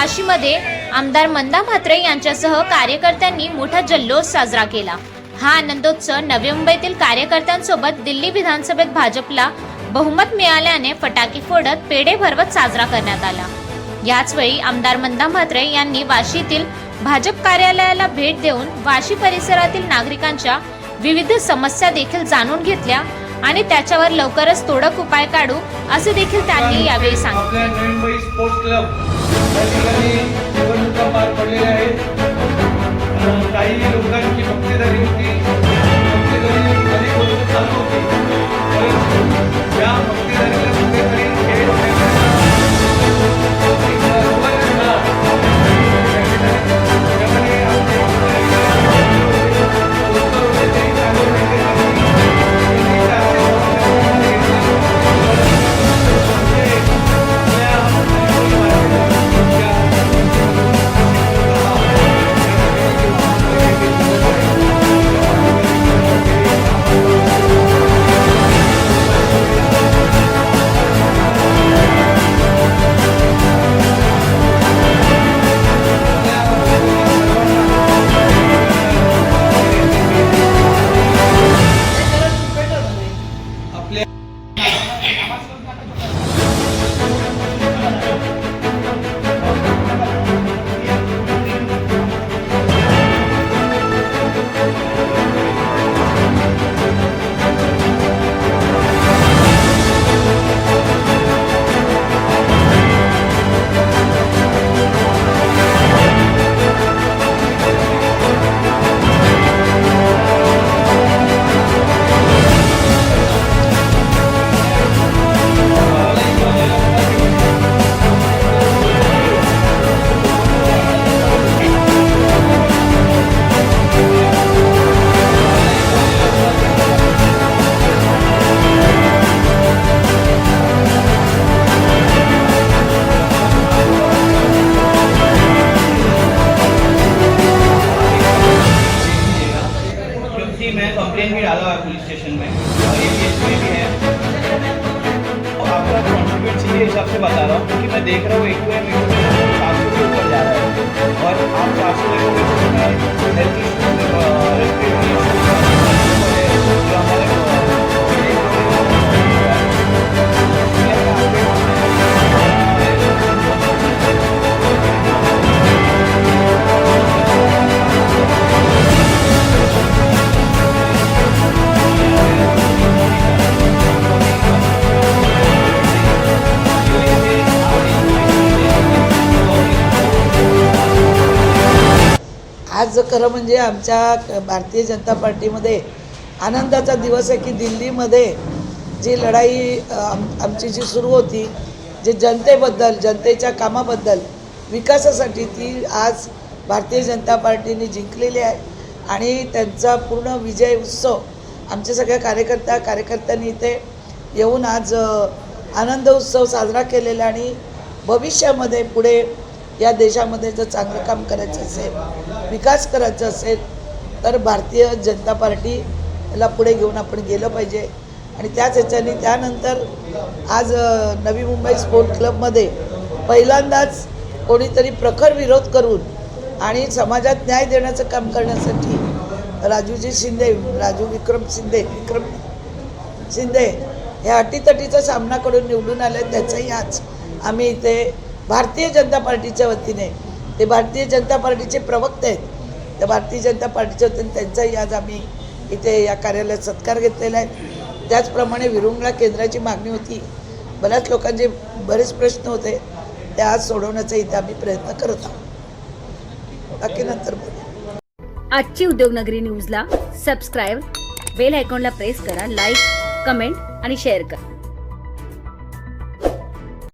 वाशीमध्ये आमदार मंदा म्हात्रे यांच्यासह कार्यकर्त्यांनी मोठा जल्लोष साजरा केला. हा आनंदोत्सव नवी मुंबईतील कार्यकर्त्यांसोबत दिल्ली विधानसभेत भाजपला बहुमत मिळाल्याने फटाके फोडत पेढे भरवत साजरा करण्यात आला. याचवेळी आमदार मंदा म्हात्रे यांनी वाशीतील भाजप कार्यालयाला भेट देऊन वाशी परिसरातील नागरिकांच्या विविध समस्या देखील जाणून घेतल्या आणि त्याच्यावर लवकरच तोडक उपाय काढू असे देखील त्यांनी यावेळी सांगितले. या ठिकाणी निवडणुका पार पडलेल्या आहेत. काही लोकांची मक्तेदारी होती. भी मैं कंप्लेन भी डाला है पुलिस स्टेशन में। और ये केस में भी है। तो आपका कॉन्ट्रीब्यूट चाहिए हिसाब से बता रहा हूँ क्योंकि मैं देख रहा हूँ एक दो एम आज खरं म्हणजे आमच्या भारतीय जनता पार्टीमध्ये आनंदाचा दिवस आहे की दिल्लीमध्ये जी लढाई आम आमची जी सुरू होती जे जनतेबद्दल जनतेच्या कामाबद्दल विकासासाठी ती आज भारतीय जनता पार्टीने जिंकलेली आहे. आणि त्यांचा पूर्ण विजय उत्सव आमच्या सगळ्या कार्यकर्त्या कार्यकर्त्यांनी इथे येऊन आज आनंद उत्सव साजरा केलेला आणि भविष्यामध्ये पुढे या देशामध्ये जर चांगलं काम करायचं असेल विकास करायचा असेल तर भारतीय जनता पार्टीला पुढे घेऊन आपण गेलं पाहिजे. आणि त्याच ह्याच्याने त्यानंतर आज नवी मुंबई स्पोर्ट क्लबमध्ये पहिल्यांदाच कोणीतरी प्रखर विरोध करून आणि समाजात न्याय देण्याचं काम करण्यासाठी राजूजी शिंदे राजू विक्रम शिंदे विक्रम शिंदे हे अटीतटीचा सामना करून निवडून आले त्याचाही आज आम्ही इथे भारतीय जनता पार्टीच्या वतीने ते भारतीय जनता पार्टीचे प्रवक्ते आहेत. त्या भारतीय जनता पार्टीच्या वतीने त्यांचाही आज आम्ही इथे या कार्यालयात सत्कार घेतलेला आहे. त्याचप्रमाणे विरुंगळा केंद्राची मागणी होती. बऱ्याच लोकांचे बरेच प्रश्न होते. ते आज सोडवण्याचा इथे आम्ही प्रयत्न करत आहोत. बाकी नंतर आजची उद्योगनगरी न्यूजला सबस्क्राईब बेल आयकॉनला प्रेस करा लाईक कमेंट आणि शेअर करा.